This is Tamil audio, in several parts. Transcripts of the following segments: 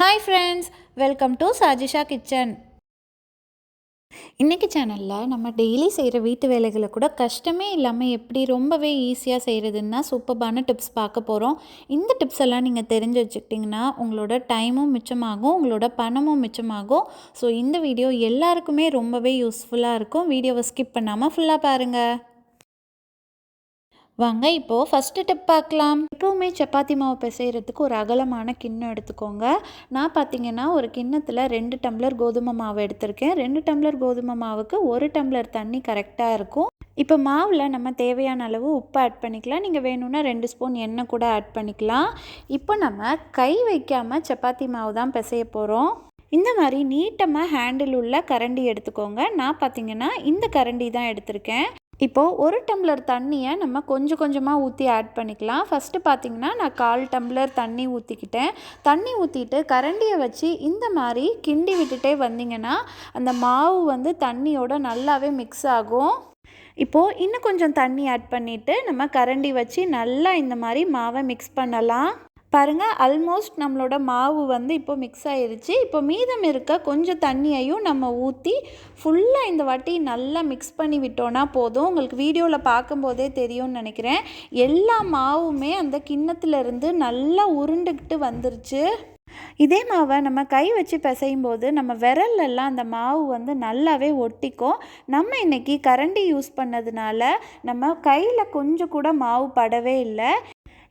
Hi friends welcome to Sajisha kitchen இன்றைக்கி சேனலில் நம்ம டெய்லி செய்கிற வீட்டு வேலைகளை கூட கஷ்டமே இல்லாமல் எப்படி ரொம்பவே ஈஸியாக செய்கிறதுன்னா சூப்பர்பான டிப்ஸ் பார்க்க போகிறோம் இந்த டிப்ஸ் எல்லாம் நீங்கள் தெரிஞ்சு வச்சுக்கிட்டிங்கன்னா உங்களோட டைமும் மிச்சமாகும் உங்களோட பணமும் மிச்சமாகும். ஸோ இந்த வீடியோ எல்லாருக்குமே ரொம்பவே யூஸ்ஃபுல்லாக இருக்கும். வீடியோவை ஸ்கிப் பண்ணாமல் ஃபுல்லாக பாருங்கள் வாங்க இப்போது ஃபஸ்ட்டு டிப் பார்க்கலாம். எப்போவுமே சப்பாத்தி மாவு பிசைகிறதுக்கு ஒரு அகலமான கிண்ணம் எடுத்துக்கோங்க. நான் பார்த்தீங்கன்னா ஒரு கிண்ணத்தில் ரெண்டு டம்ளர் கோதுமை மாவு எடுத்திருக்கேன். ரெண்டு டம்ளர் கோதுமை மாவுக்கு ஒரு டம்ளர் தண்ணி கரெக்டாக இருக்கும். இப்போ மாவில் நம்ம தேவையான அளவு உப்பு ஆட் பண்ணிக்கலாம். நீங்கள் வேணும்னா ரெண்டு ஸ்பூன் எண்ணெய் கூட ஆட் பண்ணிக்கலாம். இப்போ நம்ம கை வைக்காமல் சப்பாத்தி மாவு தான் பிசைய போகிறோம் இந்த மாதிரி நீட்டமாக ஹேண்டில் உள்ள கரண்டி எடுத்துக்கோங்க. நான் பார்த்தீங்கன்னா இந்த கரண்டி தான் எடுத்திருக்கேன். இப்போது ஒரு டம்ளர் தண்ணியை நம்ம கொஞ்சம் கொஞ்சமாக ஊற்றி ஆட் பண்ணிக்கலாம். ஃபஸ்ட்டு பார்த்திங்கன்னா நான் கால் டம்ளர் தண்ணி ஊற்றிக்கிட்டேன் தண்ணி ஊற்றிட்டு கரண்டியை வச்சு இந்த மாதிரி கிண்டி விட்டுட்டே வந்தீங்கன்னா அந்த மாவு வந்து தண்ணியோட நல்லாவே மிக்ஸ் ஆகும். இப்போது இன்னும் கொஞ்சம் தண்ணி ஆட் பண்ணிவிட்டு நம்ம கரண்டி வச்சு நல்லா இந்த மாதிரி மாவை மிக்ஸ் பண்ணலாம். பாருங்கள் ஆல்மோஸ்ட் நம்மளோட மாவு வந்து இப்போ மிக்ஸ் ஆயிருச்சு. இப்போ மீதம் இருக்க கொஞ்சம் தண்ணியையும் நம்ம ஊற்றி ஃபுல்லாக இந்த வாட்டி நல்லா மிக்ஸ் பண்ணி விட்டோன்னா போதும். உங்களுக்கு வீடியோவில் பார்க்கும்போதே தெரியும்னு நினைக்கிறேன். எல்லா மாவுமே அந்த கிண்ணத்துலேருந்து நல்லா உருண்டுக்கிட்டு வந்துருச்சு. இதே மாவை நம்ம கை வச்சு பிசையும் போது நம்ம விரல்லெல்லாம் அந்த மாவு வந்து நல்லாவே ஒட்டிக்கும். நம்ம இன்றைக்கி கரண்டி யூஸ் பண்ணதுனால நம்ம கையில் கொஞ்சம் கூட மாவு படவே இல்லை.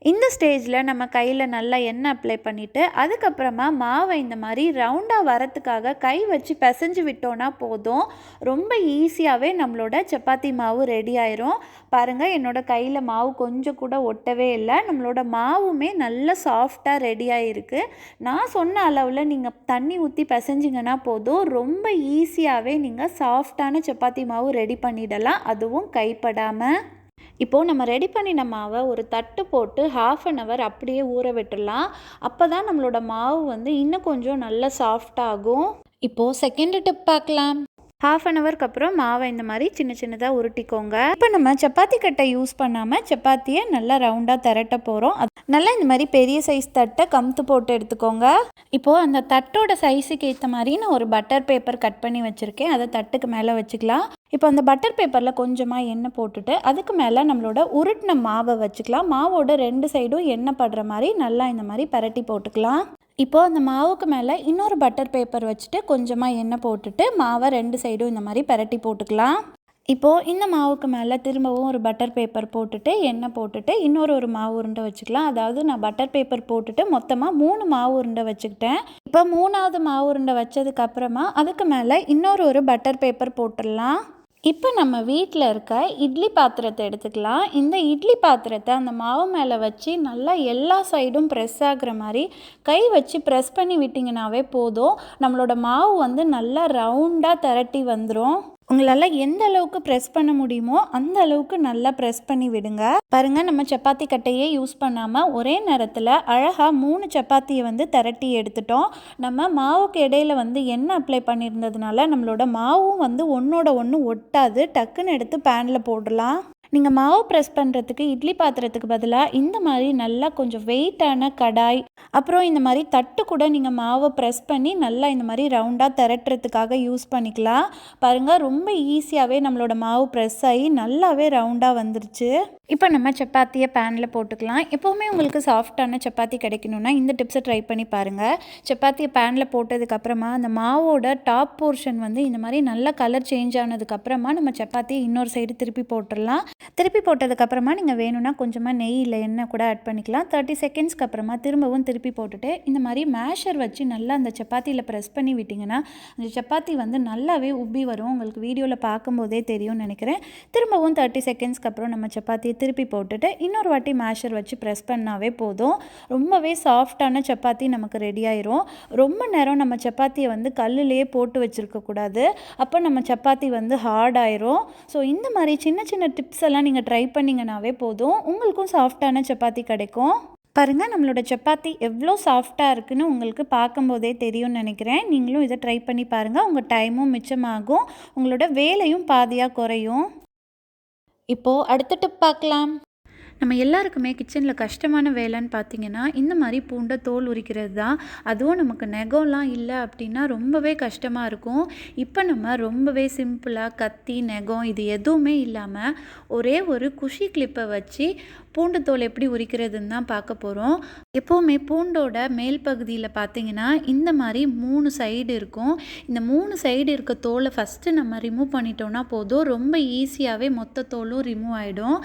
இந்த ஸ்டேஜில் நம்ம கையில் நல்லா எண்ணெய் அப்ளை பண்ணிவிட்டு அதுக்கப்புறமா மாவை இந்த மாதிரி ரவுண்டாக வரத்துக்காக கை வச்சு பிசைஞ்சு விட்டோன்னா போதும். ரொம்ப ஈஸியாகவே நம்மளோட சப்பாத்தி மாவு ரெடி ஆயிரும். பாருங்கள் என்னோடய கையில் மாவு கொஞ்சம் கூட ஒட்டவே இல்லை. நம்மளோட மாவுமே நல்ல சாஃப்டாக ரெடி ஆகிருக்கு நான் சொன்ன அளவில் நீங்கள் தண்ணி ஊற்றி பிசைஞ்சிங்கன்னா போதும். ரொம்ப ஈஸியாகவே நீங்கள் சாஃப்டான சப்பாத்தி மாவு ரெடி பண்ணிடலாம். அதுவும் கைப்படாமல் இப்போது நம்ம ரெடி பண்ணின மாவை ஒரு தட்டு போட்டு ஹாஃப் அன் ஹவர் அப்படியே ஊற விட்டுடலாம். அப்போ தான் நம்மளோட மாவு வந்து இன்னும் கொஞ்சம் நல்லா சாஃப்டாகும் இப்போது செகண்ட் டிப் பார்க்கலாம். ஹாஃப் அன் ஹவருக்கு அப்புறம் மாவை இந்த மாதிரி சின்ன சின்னதாக உருட்டிக்கோங்க. இப்போ நம்ம சப்பாத்தி கட்டை யூஸ் பண்ணாமல் சப்பாத்தியை நல்லா ரவுண்டாக திரட்ட போகிறோம் நல்லா இந்த மாதிரி பெரிய சைஸ் தட்டை கமுத்து போட்டு எடுத்துக்கோங்க. இப்போது அந்த தட்டோட சைஸுக்கு ஏற்ற மாதிரி நான் ஒரு பட்டர் பேப்பர் கட் பண்ணி வச்சுருக்கேன். அதை தட்டுக்கு மேலே வச்சுக்கலாம். இப்போ அந்த பட்டர் பேப்பரில் கொஞ்சமாக எண்ணெய் போட்டுட்டு அதுக்கு மேலே நம்மளோட உருட்டின மாவை வச்சுக்கலாம். மாவோட ரெண்டு சைடும் எண்ணெய் படுற மாதிரி நல்லா இந்த மாதிரி பரட்டி போட்டுக்கலாம். இப்போது அந்த மாவுக்கு மேலே இன்னொரு பட்டர் பேப்பர் வச்சுட்டு கொஞ்சமாக எண்ணெய் போட்டுட்டு மாவை ரெண்டு சைடும் இந்த மாதிரி பரட்டி போட்டுக்கலாம். இப்போது இந்த மாவுக்கு மேலே திரும்பவும் ஒரு பட்டர் பேப்பர் போட்டுட்டு எண்ணெய் போட்டுட்டு இன்னொரு ஒரு மாவு உருண்டை வச்சுக்கலாம். அதாவது நான் பட்டர் பேப்பர் போட்டுட்டு மொத்தமாக மூணு மாவு உருண்டை வச்சுக்கிட்டேன். இப்போ மூணாவது மாவு உருண்டை வச்சதுக்கப்புறமா அதுக்கு மேலே இன்னொரு ஒரு பட்டர் பேப்பர் போட்டுடலாம். இப்போ நம்ம வீட்டில் இருக்க இட்லி பாத்திரத்தை எடுத்துக்கலாம். இந்த இட்லி பாத்திரத்தை அந்த மாவு மேலே வச்சு நல்லா எல்லா சைடும் ப்ரெஸ் ஆகுற மாதிரி கை வச்சு ப்ரெஸ் பண்ணி விட்டிங்கனாவே போதும். நம்மளோட மாவு வந்து நல்லா ரவுண்டாக திரட்டி வந்துடும் உங்களால் எந்த அளவுக்கு ப்ரெஸ் பண்ண முடியுமோ அந்த அளவுக்கு நல்லா ப்ரெஸ் பண்ணி விடுங்க. பாருங்கள் நம்ம சப்பாத்தி கட்டையே யூஸ் பண்ணாமல் ஒரே நேரத்தில் அழகாக மூணு சப்பாத்தியை வந்து திரட்டி எடுத்துட்டோம். நம்ம மாவுக்கு இடையில வந்து எண்ணெய் அப்ளை பண்ணியிருந்ததுனால நம்மளோட மாவும் வந்து ஒன்றோட ஒன்று ஒட்டாது. டக்குன்னு எடுத்து பேனில் போடலாம். நீங்கள் மாவு ப்ரெஸ் பண்ணுறதுக்கு இட்லி பாத்திரத்துக்கு பதிலாக இந்த மாதிரி நல்லா கொஞ்சம் வெயிட்டான கடாய் அப்புறம் இந்த மாதிரி தட்டு கூட நீங்கள் மாவை ப்ரெஸ் பண்ணி நல்லா இந்த மாதிரி ரவுண்டாக திரட்டுறதுக்காக யூஸ் பண்ணிக்கலாம். பாருங்கள் ரொம்ப ஈஸியாகவே நம்மளோட மாவு ப்ரெஸ் ஆகி நல்லாவே ரவுண்டாக வந்துருச்சு. இப்போ நம்ம சப்பாத்தியை பேனில் போட்டுக்கலாம். எப்போவுமே உங்களுக்கு சாஃப்டான சப்பாத்தி கிடைக்கணுன்னா இந்த டிப்ஸை ட்ரை பண்ணி பாருங்கள் சப்பாத்தியை பேனில் போட்டதுக்கப்புறமா அந்த மாவோட டாப் போர்ஷன் வந்து இந்த மாதிரி நல்ல கலர் சேஞ்ச் ஆனதுக்கப்புறமா நம்ம சப்பாத்தியை இன்னொரு சைடு திருப்பி போட்டுடலாம். திருப்பி போட்டதுக்கப்புறமா நீங்கள் வேணும்னா கொஞ்சமாக நெய் இல்லை எண்ணெய் கூட ஆட் பண்ணிக்கலாம். தேர்ட்டி செகண்ட்ஸ்க்கு அப்புறமா திரும்பவும் திருப்பி போட்டுட்டு இந்த மாதிரி மேஷர் வச்சு நல்லா அந்த சப்பாத்தியில் ப்ரெஸ் பண்ணி விட்டிங்கன்னா அந்த சப்பாத்தி வந்து நல்லாவே உப்பி வரும். உங்களுக்கு வீடியோவில் பார்க்கும்போதே தெரியும்னு நினைக்கிறேன். திரும்பவும் தேர்ட்டி செகண்ட்ஸ்க்கு அப்புறம் நம்ம சப்பாத்தியை திருப்பி போட்டுட்டு இன்னொரு வாட்டி மேஷர் வச்சு ப்ரெஸ் பண்ணாவே போதும். ரொம்பவே சாஃப்டான சப்பாத்தி நமக்கு ரெடி ஆயிரும். ரொம்ப நேரம் நம்ம சப்பாத்தியை வந்து கல்லுலேயே போட்டு வச்சுருக்கக்கூடாது. அப்போ நம்ம சப்பாத்தி வந்து ஹார்ட் ஆயிரும். ஸோ இந்த மாதிரி சின்ன சின்ன டிப்ஸ் எல்லாம் நீங்கள் ட்ரை பண்ணிங்கனாவே போதும். உங்களுக்கும் சாஃப்டான சப்பாத்தி கிடைக்கும். பாருங்கள் நம்மளோட சப்பாத்தி எவ்வளோ சாஃப்டாக இருக்குன்னு உங்களுக்கு பார்க்கும்போதே தெரியும்னு நினைக்கிறேன். நீங்களும் இதை ட்ரை பண்ணி பாருங்கள் உங்கள் டைமும் மிச்சமாகும். உங்களோட வேலையும் பாதியாக குறையும். இப்போது அடுத்த டிப் பார்க்கலாம். நம்ம எல்லாருக்குமே கிச்சனில் கஷ்டமான வேலைன்னு பார்த்தீங்கன்னா இந்த மாதிரி பூண்டை தோல் உரிக்கிறது தான். அதுவும் நமக்கு நெகம்லாம் இல்லை அப்படின்னா ரொம்பவே கஷ்டமாக இருக்கும். இப்போ நம்ம ரொம்பவே சிம்பிளாக கத்தி நெகம் இது எதுவுமே இல்லாமல் ஒரே ஒரு குஷி கிளிப்பை வச்சு பூண்டு தோல் எப்படி உரிக்கிறதுன்னு தான் பார்க்க போகிறோம் எப்போவுமே பூண்டோட மேல் பகுதியில் பார்த்தீங்கன்னா இந்த மாதிரி மூணு சைடு இருக்கும். இந்த மூணு சைடு இருக்க தோலை ஃபஸ்ட்டு நம்ம ரிமூவ் பண்ணிட்டோம்னா போதும். ரொம்ப ஈஸியாகவே மொத்த தோலும் ரிமூவ் ஆகிடும்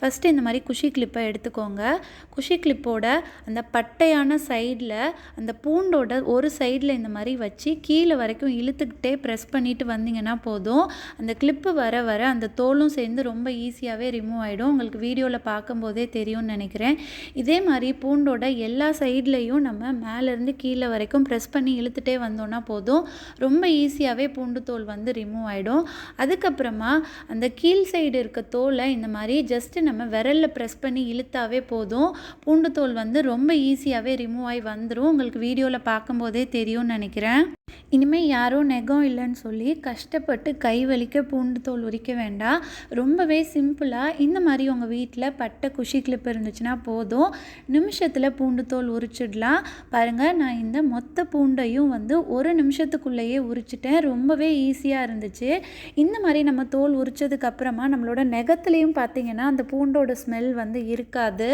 ஃபஸ்ட்டு இந்த மாதிரி குஷி கிளிப்பை எடுத்துக்கோங்க. குஷி கிளிப்போட அந்த பட்டையான சைடில் அந்த பூண்டோட ஒரு சைடில் இந்த மாதிரி வச்சு கீழே வரைக்கும் இழுத்துக்கிட்டே ப்ரெஸ் பண்ணிட்டு வந்தீங்கன்னா போதும். அந்த கிளிப்பு வர வர அந்த தோலும் சேர்ந்து ரொம்ப ஈஸியாகவே ரிமூவ் ஆகிடும் உங்களுக்கு வீடியோவில் பார்க்கும்போதே தெரியும்னு நினைக்கிறேன். இதே மாதிரி பூண்டோட எல்லா சைட்லேயும் நம்ம மேலேருந்து கீழே வரைக்கும் ப்ரெஸ் பண்ணி இழுத்துட்டே வந்தோம்னா போதும். ரொம்ப ஈஸியாகவே பூண்டு தோல் வந்து ரிமூவ் ஆகிடும் அதுக்கப்புறமா அந்த கீழ் சைடு இருக்க தோலை இந்த மாதிரி ஜஸ்ட்டு நம்ம விரலில் ப்ரெஸ் பண்ணி இழுத்தாவே போதும். பூண்டு தோல் வந்து ரொம்ப ஈஸியாகவே ரிமூவ் ஆகி வந்துடும் உங்களுக்கு வீடியோவில் பார்க்கும்போதே தெரியும்னு நினைக்கிறேன். இனிமேல் யாரும் நெகம் இல்லைன்னு சொல்லி கஷ்டப்பட்டு கை வலிக்க பூண்டு தோல் உரிக்க வேண்டாம். ரொம்பவே சிம்பிளாக இந்த மாதிரி உங்கள் வீட்டில் பட்டை குஷி கிளிப் இருந்துச்சுன்னா போதும். நிமிஷத்தில் பூண்டு தோல் உரிச்சிடலாம். பாருங்கள் நான் இந்த மொத்த பூண்டையும் வந்து ஒரு நிமிஷத்துக்குள்ளேயே உரிச்சிட்டேன். ரொம்பவே ஈஸியாக இருந்துச்சு. இந்த மாதிரி நம்ம தோல் உரிச்சதுக்கப்புறமா நம்மளோட நெகத்துலேயும் பார்த்தீங்கன்னா அந்த பூண்டோட ஸ்மெல் வந்து இருக்காது.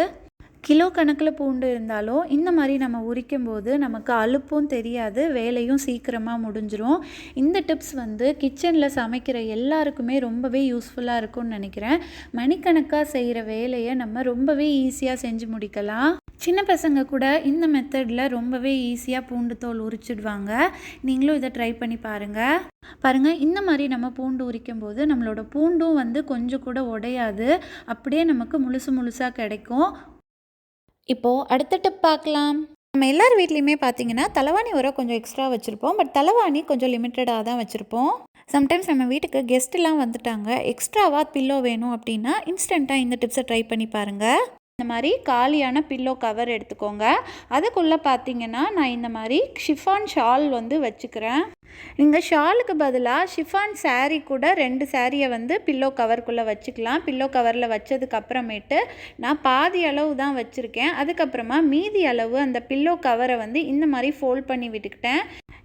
கிலோ கணக்கில் பூண்டு இருந்தாலும் இந்த மாதிரி நம்ம உரிக்கும் போது நமக்கு அலுப்பும் தெரியாது வேலையும் சீக்கிரமாக முடிஞ்சிரும். இந்த டிப்ஸ் வந்து கிச்சனில் சமைக்கிற எல்லாருக்குமே ரொம்பவே யூஸ்ஃபுல்லாக இருக்கும்னு நினைக்கிறேன். மணிக்கணக்காக செய்கிற வேலையை நம்ம ரொம்பவே ஈஸியாக செஞ்சு முடிக்கலாம். சின்ன பசங்க கூட இந்த மெத்தடில் ரொம்பவே ஈஸியாக பூண்டு தோல் உரிச்சிடுவாங்க. நீங்களும் இதை ட்ரை பண்ணி பாருங்கள் பாருங்கள் இந்த மாதிரி நம்ம பூண்டு உரிக்கும் போது நம்மளோட பூண்டும் வந்து கொஞ்சம் கூட உடையாது. அப்படியே நமக்கு முழுசு முழுசாக கிடைக்கும். இப்போது அடுத்த டிப் பார்க்கலாம். நம்ம எல்லார் வீட்லேயுமே பார்த்தீங்கன்னா தலைவாணி உரம் கொஞ்சம் எக்ஸ்ட்ரா வச்சுருப்போம். பட் தலைவாணி கொஞ்சம் லிமிட்டடாக தான் வச்சுருப்போம். சம்டைம்ஸ் நம்ம வீட்டுக்கு கெஸ்ட்டுலாம் வந்துட்டாங்க. எக்ஸ்ட்ராவாக பில்லோ வேணும் அப்படின்னா இன்ஸ்டண்ட்டாக இந்த டிப்ஸை ட்ரை பண்ணி பாருங்கள் இந்த மாதிரி காலியான பில்லோ கவர் எடுத்துக்கோங்க. அதுக்குள்ளே பார்த்தீங்கன்னா நான் இந்த மாதிரி ஷிஃபான் ஷால் வந்து வச்சுக்கிறேன். நீங்கள் ஷாலுக்கு பதிலாக ஷிஃபான் சாரீ கூட ரெண்டு சாரியை வந்து பில்லோ கவருக்குள்ளே வச்சுக்கலாம். பில்லோ கவரில் வச்சதுக்கப்புறமேட்டு நான் பாதி அளவு தான் வச்சுருக்கேன். அதுக்கப்புறமா மீதி அளவு அந்த பில்லோ கவரை வந்து இந்த மாதிரி ஃபோல்ட் பண்ணி விட்டுக்கிட்டேன்.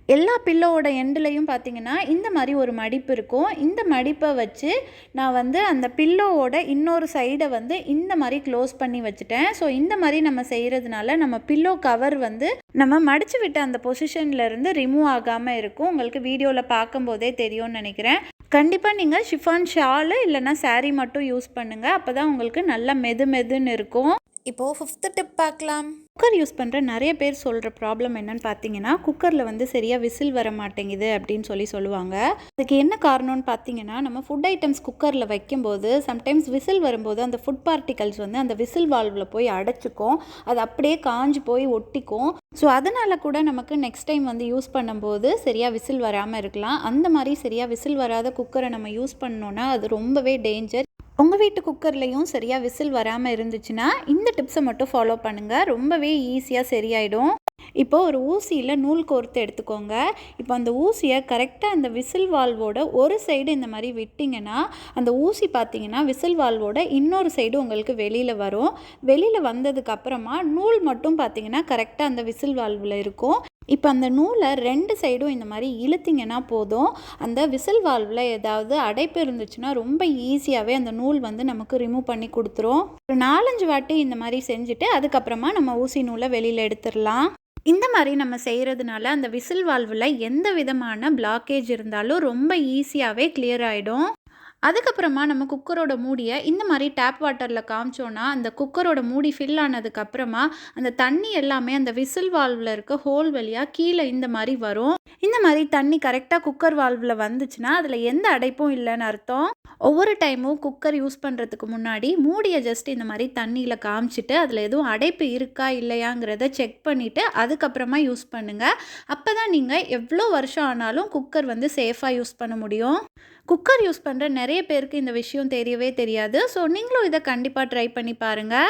எல்லா பில்லோவோட எண்டுலையும் பார்த்தீங்கன்னா இந்த மாதிரி ஒரு மடிப்பு இருக்கும். இந்த மடிப்பை வச்சு நான் வந்து அந்த பில்லோவோட இன்னொரு சைடை வந்து இந்த மாதிரி க்ளோஸ் பண்ணி வச்சுட்டேன். ஸோ இந்த மாதிரி நம்ம செய்கிறதுனால நம்ம பில்லோ கவர் வந்து நம்ம மடிச்சு விட்ட அந்த பொசிஷன்லேருந்து ரிமூவ் ஆகாமல் இருக்கும். உங்களுக்கு வீடியோவில் பார்க்கும்போதே தெரியும்னு நினைக்கிறேன். கண்டிப்பாக நீங்கள் ஷிஃபான் ஷாலு இல்லைன்னா சாரீ மட்டும் யூஸ் பண்ணுங்கள் அப்போ தான் உங்களுக்கு நல்லா மெது மெதுன்னு இருக்கும். இப்போது ஃபிஃப்த்து டிப் பார்க்கலாம். குக்கர் யூஸ் பண்ணுற நிறைய பேர் சொல்கிற ப்ராப்ளம் என்னன்னு பார்த்தீங்கன்னா குக்கரில் வந்து சரியாக விசில் வர மாட்டேங்குது அப்படின்னு சொல்லி சொல்லுவாங்க. அதுக்கு என்ன காரணம்னு பார்த்தீங்கன்னா நம்ம ஃபுட் ஐட்டம்ஸ் குக்கரில் வைக்கும்போது சம்டைம்ஸ் விசில் வரும்போது அந்த ஃபுட் பார்ட்டிகல்ஸ் வந்து அந்த விசில் வால்வில் போய் அடைச்சிக்கும். அது அப்படியே காஞ்சு போய் ஒட்டிக்கும். ஸோ அதனால் கூட நமக்கு நெக்ஸ்ட் டைம் வந்து யூஸ் பண்ணும்போது சரியாக விசில் வராமல் இருக்கலாம். அந்த மாதிரி சரியாக விசில் வராத குக்கரை நம்ம யூஸ் பண்ணோன்னா அது ரொம்பவே டேஞ்சர் உங்கள் வீட்டு குக்கர்லேயும் சரியாக விசில் வராமல் இருந்துச்சுன்னா இந்த டிப்ஸை மட்டும் ஃபாலோ பண்ணுங்கள் ரொம்பவே ஈஸியாக சரியாயிடும். இப்போ ஒரு ஊசியில் நூல் கோர்த்து எடுத்துக்கோங்க. இப்போ அந்த ஊசியை கரெக்டாக அந்த விசில் வால்வோட ஒரு சைடு இந்த மாதிரி விட்டிங்கன்னா அந்த ஊசி பார்த்தீங்கன்னா விசில் வால்வோட இன்னொரு சைடு உங்களுக்கு வெளியில் வரும். வெளியில் வந்ததுக்கப்புறமா நூல் மட்டும் பார்த்தீங்கன்னா கரெக்டாக அந்த விசில் வால்வில் இருக்கும். இப்போ அந்த நூலை ரெண்டு சைடும் இந்த மாதிரி இழுத்திங்கன்னா போதும். அந்த விசில் வால்வில் ஏதாவது அடைப்பு இருந்துச்சுன்னா ரொம்ப ஈஸியாகவே அந்த நூல் வந்து நமக்கு ரிமூவ் பண்ணி கொடுத்துரும். ஒரு நாலஞ்சு வாட்டி இந்த மாதிரி செஞ்சுட்டு அதுக்கப்புறமா நம்ம ஊசி நூலை வெளியில் எடுத்துடலாம். இந்த மாதிரி நம்ம செய்கிறதுனால அந்த விசில் வால்வில் எந்த விதமான பிளாக்கேஜ் இருந்தாலும் ரொம்ப ஈஸியாகவே கிளியர் ஆகிடும் அதுக்கப்புறமா நம்ம குக்கரோட மூடியை இந்த மாதிரி டேப் வாட்டரில் காமிச்சோன்னா அந்த குக்கரோட மூடி ஃபில் ஆனதுக்கப்புறமா அந்த தண்ணி எல்லாமே அந்த விசில் வால்வில் இருக்க ஹோல் வழியாக கீழே இந்த மாதிரி வரும். இந்த மாதிரி தண்ணி கரெக்டாக குக்கர் வால்வில் வந்துச்சுன்னா அதில் எந்த அடைப்பும் இல்லைன்னு அர்த்தம். ஒவ்வொரு டைமும் குக்கர் யூஸ் பண்ணுறதுக்கு முன்னாடி மூடியை ஜஸ்ட் இந்த மாதிரி தண்ணியில் காமிச்சிட்டு அதில் எதுவும் அடைப்பு இருக்கா இல்லையாங்கிறத செக் பண்ணிவிட்டு அதுக்கப்புறமா யூஸ் பண்ணுங்கள் அப்போ தான் நீங்கள் எவ்வளோ வருஷம் ஆனாலும் குக்கர் வந்து சேஃபாக யூஸ் பண்ண முடியும். குக்கர் யூஸ் பண்ணுற நிறைய பேருக்கு இந்த விஷயம் தெரியவே தெரியாது. ஸோ நீங்களும் இதை கண்டிப்பாக ட்ரை பண்ணி பாருங்கள்